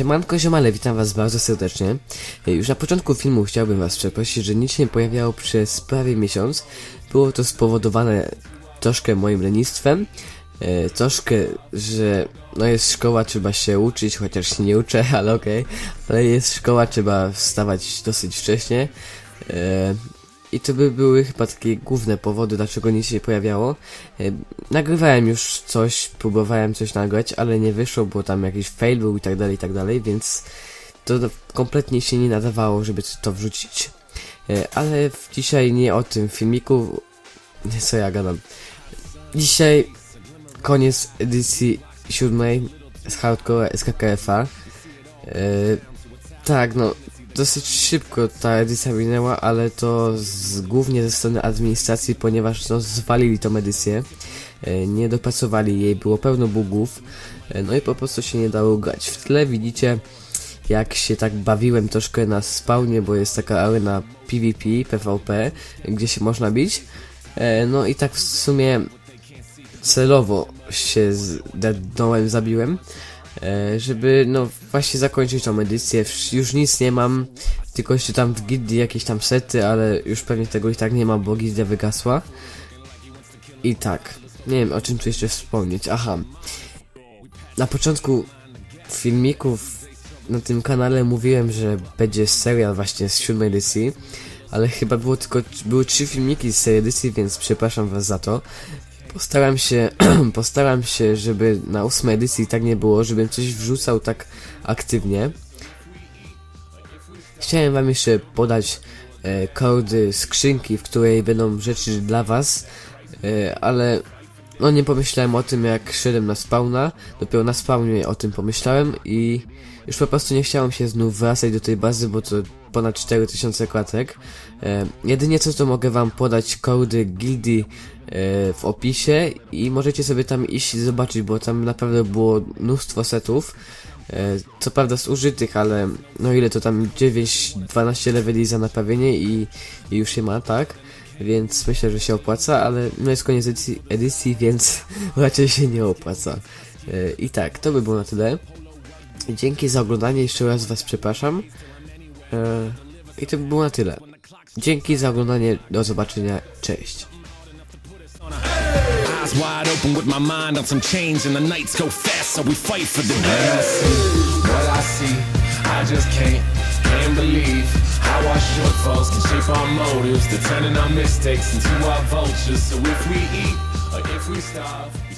Siemanko ziomale, witam was bardzo serdecznie. E, Już na początku filmu chciałbym was przeprosić, że nic się nie pojawiało przez prawie miesiąc. Było to spowodowane troszkę moim lenistwem. E, troszkę, że no jest szkoła, trzeba się uczyć, chociaż się nie uczę, ale okej. Ale jest szkoła, trzeba wstawać dosyć wcześnie. I to by były chyba takie główne powody, dlaczego nic się nie pojawiało. E, Nagrywałem już coś, próbowałem coś nagrać, ale nie wyszło, bo tam jakiś fail był i tak dalej, i tak dalej, więc to kompletnie się nie nadawało, żeby to wrzucić. E, Ale dzisiaj nie o tym filmiku, co ja gadam. Dzisiaj koniec edycji siódmej z Hardcore SKKF-a. E, tak, no, dosyć szybko ta edycja minęła, ale to z, głównie ze strony administracji, ponieważ no, zwalili tą edycję. E, nie dopasowali jej, było pełno bugów, e, no i po prostu się nie dało grać. W tle widzicie, jak się tak bawiłem troszkę na spawnie, bo jest taka arena PvP, PvP, gdzie się można bić. E, no i tak w sumie celowo się zdednąłem, zabiłem, żeby no właśnie zakończyć tą edycję. Już nic nie mam, tylko jeszcze tam w gildii jakieś tam sety, ale już pewnie tego i tak nie ma, bo gildia wygasła. I tak, nie wiem o czym tu jeszcze wspomnieć. Aha, na początku filmików na tym kanale mówiłem, że będzie serial właśnie z siódmej edycji, ale chyba było tylko, były trzy filmiki z serii edycji, więc przepraszam was za to. Postaram się, postaram się, żeby na ósmej edycji tak nie było, żebym coś wrzucał tak aktywnie. Chciałem wam jeszcze podać e, kody skrzynki, w której będą rzeczy dla was, e, ale no nie pomyślałem o tym jak szedłem na spawna, dopiero na spawnie o tym pomyślałem i już po prostu nie chciałem się znów wracać do tej bazy, bo to ponad 4000 klatek. E, jedynie co to mogę wam podać kody gildii e, w opisie i możecie sobie tam iść i zobaczyć, bo tam naprawdę było mnóstwo setów. E, co prawda z użytych, ale no ile to tam 9-12 leveli za naprawienie i, i już się ma, tak? Więc myślę, że się opłaca, ale no jest koniec edycji, edycji więc raczej się nie opłaca. E, I tak, to by było na tyle. Dzięki za oglądanie, jeszcze raz was przepraszam. E, I to by było na tyle. Dzięki za oglądanie, do zobaczenia, cześć. Wide open with my mind on some change, and the nights go fast, so we fight for the day. I see what I see, I just can't, can't believe shortfalls can shape our motives, to turning our mistakes into our vultures. So if we eat or if we starve.